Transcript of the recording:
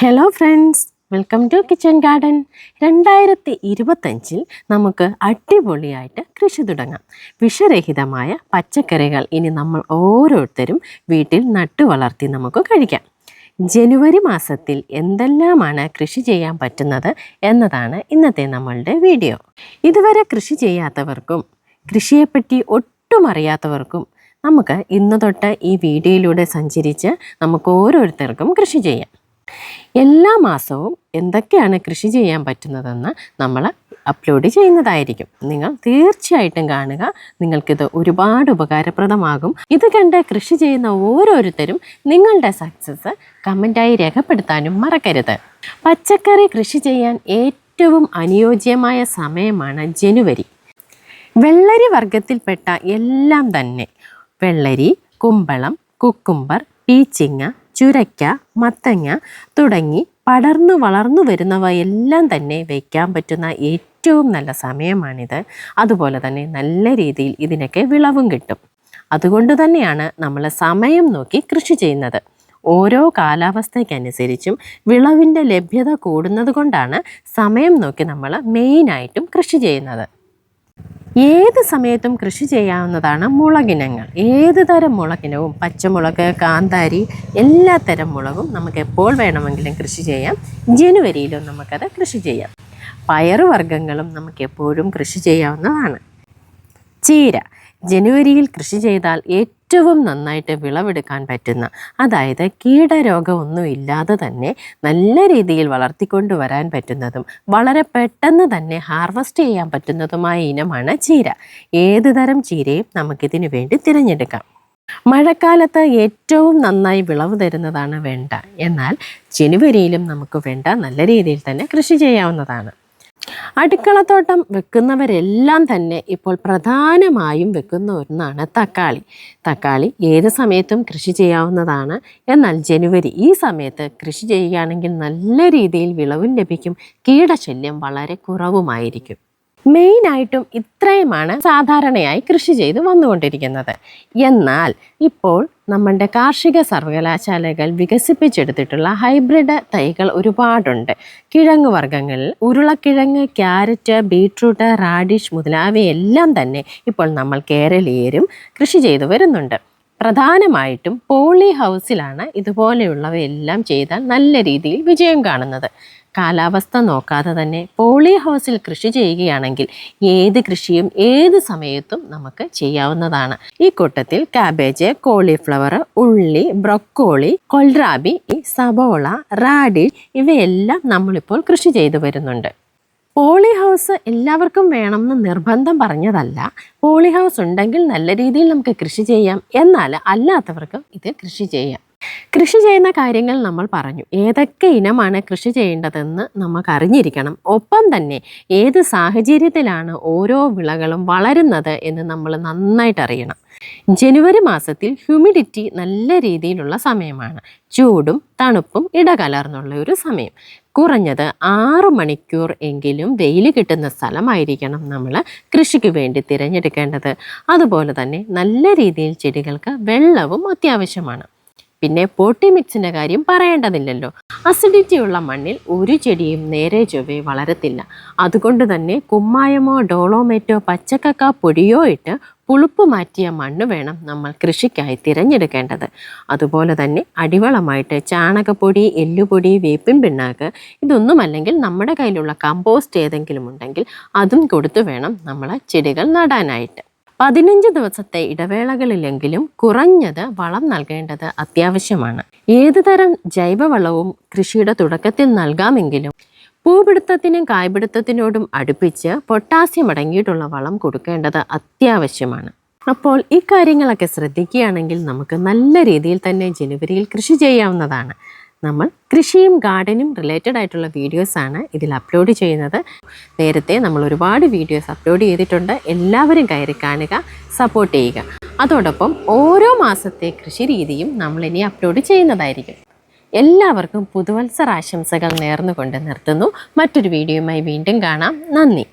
Hello friends welcome to kitchen garden രണ്ടായിരത്തി ഇരുപത്തഞ്ചിൽ നമുക്ക് അടിപൊളിയായിട്ട് കൃഷി തുടങ്ങാം. വിഷരഹിതമായ പച്ചക്കറികൾ ഇനി നമ്മൾ ഓരോരുത്തരും വീട്ടിൽ നട്ടു വളർത്തി നമുക്ക് കഴിക്കാം. ജനുവരി മാസത്തിൽ എന്തെല്ലാമാണ് കൃഷി ചെയ്യാൻ പറ്റുന്നത് എന്നതാണ് ഇന്നത്തെ നമ്മളുടെ വീഡിയോ. ഇതുവരെ കൃഷി ചെയ്യാത്തവർക്കും കൃഷിയെപ്പറ്റി ഒട്ടും അറിയാത്തവർക്കും നമുക്ക് ഇന്ന് തൊട്ട് ഈ വീഡിയോയിലൂടെ സഞ്ചരിച്ച് നമുക്ക് ഓരോരുത്തർക്കും കൃഷി ചെയ്യാം. എല്ലാ മാസവും എന്തൊക്കെയാണ് കൃഷി ചെയ്യാൻ പറ്റുന്നതെന്ന് നമ്മൾ അപ്ലോഡ് ചെയ്യുന്നതായിരിക്കും. നിങ്ങൾ തീർച്ചയായിട്ടും കാണുക. നിങ്ങൾക്കിത് ഒരുപാട് ഉപകാരപ്രദമാകും. ഇത് കണ്ട് കൃഷി ചെയ്യുന്ന ഓരോരുത്തരും നിങ്ങളുടെ സക്സസ് കമന്റായി രേഖപ്പെടുത്താനും മറക്കരുത്. പച്ചക്കറി കൃഷി ചെയ്യാൻ ഏറ്റവും അനുയോജ്യമായ സമയമാണ് ജനുവരി. വെള്ളരി വർഗത്തിൽപ്പെട്ട എല്ലാം തന്നെ. വെള്ളരി കുമ്പളം കുക്കുംബർ പീച്ചിങ്ങ ചുരയ്ക്ക മത്തങ്ങ തുടങ്ങി പടർന്നു വളർന്നു വരുന്നവയെല്ലാം തന്നെ വയ്ക്കാൻ പറ്റുന്ന ഏറ്റവും നല്ല സമയമാണിത്. അതുപോലെ തന്നെ നല്ല രീതിയിൽ ഇതിനൊക്കെ വിളവും കിട്ടും. അതുകൊണ്ട് തന്നെയാണ് നമ്മൾ സമയം നോക്കി കൃഷി ചെയ്യുന്നത്. ഓരോ കാലാവസ്ഥയ്ക്കനുസരിച്ചും വിളവിന്റെ ലഭ്യത കൂടുന്നത് കൊണ്ടാണ് സമയം നോക്കി നമ്മൾ മെയിനായിട്ടും കൃഷി ചെയ്യുന്നത്. ഏത് സമയത്തും കൃഷി ചെയ്യാവുന്നതാണ് മുളകിനങ്ങൾ. ഏത് തരം മുളകിനവും പച്ചമുളക് കാന്താരി എല്ലാ തരം മുളകും നമുക്ക് എപ്പോൾ വേണമെങ്കിലും കൃഷി ചെയ്യാം. ജനുവരിയിലും നമുക്കത് കൃഷി ചെയ്യാം. പയറുവർഗങ്ങളും നമുക്ക് എപ്പോഴും കൃഷി ചെയ്യാവുന്നതാണ്. ചീര. ജനുവരിയിൽ കൃഷി ചെയ്താൽ ഏറ്റവും നന്നായിട്ട് വിളവെടുക്കാൻ പറ്റുന്ന അതായത് കീടരോഗമൊന്നും ഇല്ലാതെ തന്നെ നല്ല രീതിയിൽ വളർത്തിക്കൊണ്ടുവരാൻ പറ്റുന്നതും വളരെ പെട്ടെന്ന് തന്നെ ഹാർവസ്റ്റ് ചെയ്യാൻ പറ്റുന്നതുമായ ഇനമാണ് ചീര. ഏത് തരം ചീരയും നമുക്കിതിനു വേണ്ടി തിരഞ്ഞെടുക്കാം. മഴക്കാലത്ത് ഏറ്റവും നന്നായി വിളവ് തരുന്നതാണ് വേണ്ട. എന്നാൽ ജനുവരിയിലും നമുക്ക് വേണ്ട നല്ല രീതിയിൽ തന്നെ കൃഷി ചെയ്യാവുന്നതാണ്. അടുക്കളത്തോട്ടം വെക്കുന്നവരെല്ലാം തന്നെ ഇപ്പോൾ പ്രധാനമായും വെക്കുന്ന ഒന്നാണ് തക്കാളി. തക്കാളി ഏത് സമയത്തും കൃഷി ചെയ്യാവുന്നതാണ്. എന്നാൽ ജനുവരി ഈ സമയത്ത് കൃഷി ചെയ്യുകയാണെങ്കിൽ നല്ല രീതിയിൽ വിളവും ലഭിക്കും. കീടശല്യം വളരെ കുറവുമായിരിക്കും. മെയിനായിട്ടും ഇത്രയുമാണ് സാധാരണയായി കൃഷി ചെയ്ത് വന്നുകൊണ്ടിരിക്കുന്നത്. എന്നാൽ ഇപ്പോൾ നമ്മളുടെ കാർഷിക സർവകലാശാലകൾ വികസിപ്പിച്ചെടുത്തിട്ടുള്ള ഹൈബ്രിഡ് തൈകൾ ഒരുപാടുണ്ട്. കിഴങ്ങ് വർഗങ്ങളിൽ ഉരുളക്കിഴങ്ങ് ക്യാരറ്റ് ബീട്രൂട്ട് റാഡിഷ് മുതലായവയെല്ലാം തന്നെ ഇപ്പോൾ നമ്മൾ കേരളീയരും കൃഷി ചെയ്തു വരുന്നുണ്ട്. പ്രധാനമായിട്ടും പോളി ഹൗസിലാണ് ഇതുപോലെയുള്ളവയെല്ലാം ചെയ്താൽ നല്ല രീതിയിൽ വിജയം കാണുന്നത്. കാലാവസ്ഥ നോക്കാതെ തന്നെ പോളി ഹൗസിൽ കൃഷി ചെയ്യുകയാണെങ്കിൽ ഏത് കൃഷിയും ഏത് സമയത്തും നമുക്ക് ചെയ്യാവുന്നതാണ്. ഈ കൂട്ടത്തിൽ കാബേജ് കോളിഫ്ലവർ ഉള്ളി ബ്രൊക്കോളി കൊൽറാബി സബോള റാഡി ഇവയെല്ലാം നമ്മളിപ്പോൾ കൃഷി ചെയ്തു വരുന്നുണ്ട്. പോളി ഹൗസ് എല്ലാവർക്കും വേണമെന്ന് നിർബന്ധം പറഞ്ഞതല്ല. പോളി ഹൗസ് ഉണ്ടെങ്കിൽ നല്ല രീതിയിൽ നമുക്ക് കൃഷി ചെയ്യാം. എന്നാൽ അല്ലാത്തവർക്കും ഇത് കൃഷി ചെയ്യാം. കൃഷി ചെയ്യുന്ന കാര്യങ്ങൾ നമ്മൾ പറഞ്ഞു. ഏതൊക്കെ ഇനമാണ് കൃഷി ചെയ്യേണ്ടതെന്ന് നമുക്ക് അറിഞ്ഞിരിക്കണം ഒപ്പം തന്നെ ഏത് സാഹചര്യത്തിലാണ് ഓരോ വിളകളും വളരുന്നത് എന്ന് നമ്മൾ നന്നായിട്ട് അറിയണം ജനുവരി മാസത്തിൽ ഹ്യൂമിഡിറ്റി നല്ല രീതിയിലുള്ള സമയമാണ്. ചൂടും തണുപ്പും ഇടകലർന്നുള്ള ഒരു സമയം. കുറഞ്ഞത് ആറ് മണിക്കൂർ എങ്കിലും വെയിൽ കിട്ടുന്ന സ്ഥലമായിരിക്കണം നമ്മൾ കൃഷിക്ക് വേണ്ടി തിരഞ്ഞെടുക്കേണ്ടത്. അതുപോലെ തന്നെ നല്ല രീതിയിൽ ചെടികൾക്ക് വെള്ളവും അത്യാവശ്യമാണ്. പിന്നെ പോട്ടി മിക്സിന്റെ കാര്യം പറയേണ്ടതില്ലല്ലോ. അസിഡിറ്റി ഉള്ള മണ്ണിൽ ഒരു ചെടിയും നേരെ ചൊവ്വേ വളരത്തില്ല. അതുകൊണ്ട് തന്നെ കുമ്മായമോ ഡോളോമേറ്റോ പച്ചക്കക്ക പൊടിയോ ഇട്ട് പുളുപ്പ് മാറ്റിയ മണ്ണ് വേണം നമ്മൾ കൃഷിക്കായി തിരഞ്ഞെടുക്കേണ്ടത്. അതുപോലെ തന്നെ അടിവളമായിട്ട് ചാണകപ്പൊടി എല്ലുപൊടി വേപ്പിൻ പിണ്ണാക്ക് ഇതൊന്നുമല്ലെങ്കിൽ നമ്മുടെ കയ്യിലുള്ള കമ്പോസ്റ്റ് ഏതെങ്കിലും ഉണ്ടെങ്കിൽ അതും കൊടുത്തു വേണം നമ്മൾ ചെടികൾ നടാനായിട്ട്. പതിനഞ്ച് ദിവസത്തെ ഇടവേളകളിലെങ്കിലും കുറഞ്ഞത് വളം നൽകേണ്ടത് അത്യാവശ്യമാണ്. ഏത് തരം ജൈവവളവും കൃഷിയുടെ തുടക്കത്തിൽ നൽകാമെങ്കിലും പൂപിടുത്തത്തിനും കായ്പിടുത്തത്തിനോടും അടുപ്പിച്ച് പൊട്ടാസ്യം അടങ്ങിയിട്ടുള്ള വളം കൊടുക്കേണ്ടത് അത്യാവശ്യമാണ്. അപ്പോൾ ഇക്കാര്യങ്ങളൊക്കെ കാര്യങ്ങളൊക്കെ ശ്രദ്ധിക്കുകയാണെങ്കിൽ നമുക്ക് നല്ല രീതിയിൽ തന്നെ ജനുവരിയിൽ കൃഷി ചെയ്യാവുന്നതാണ്. നമ്മൾ കൃഷിയും ഗാർഡനും റിലേറ്റഡ് ആയിട്ടുള്ള വീഡിയോസാണ് ഇതിൽ അപ്ലോഡ് ചെയ്യുന്നത്. നേരത്തെ നമ്മൾ ഒരുപാട് വീഡിയോസ് അപ്ലോഡ് ചെയ്തിട്ടുണ്ട്. എല്ലാവരും കയറി കാണുക സപ്പോർട്ട് ചെയ്യുക. അതോടൊപ്പം ഓരോ മാസത്തെ കൃഷി രീതിയും നമ്മൾ ഇനി അപ്ലോഡ് ചെയ്യുന്നതായിരിക്കും. എല്ലാവർക്കും പുതുവത്സരാശംസകൾ നേർന്നുകൊണ്ട് നിർത്തുന്നു. മറ്റൊരു വീഡിയോയുമായി വീണ്ടും കാണാം. നന്ദി.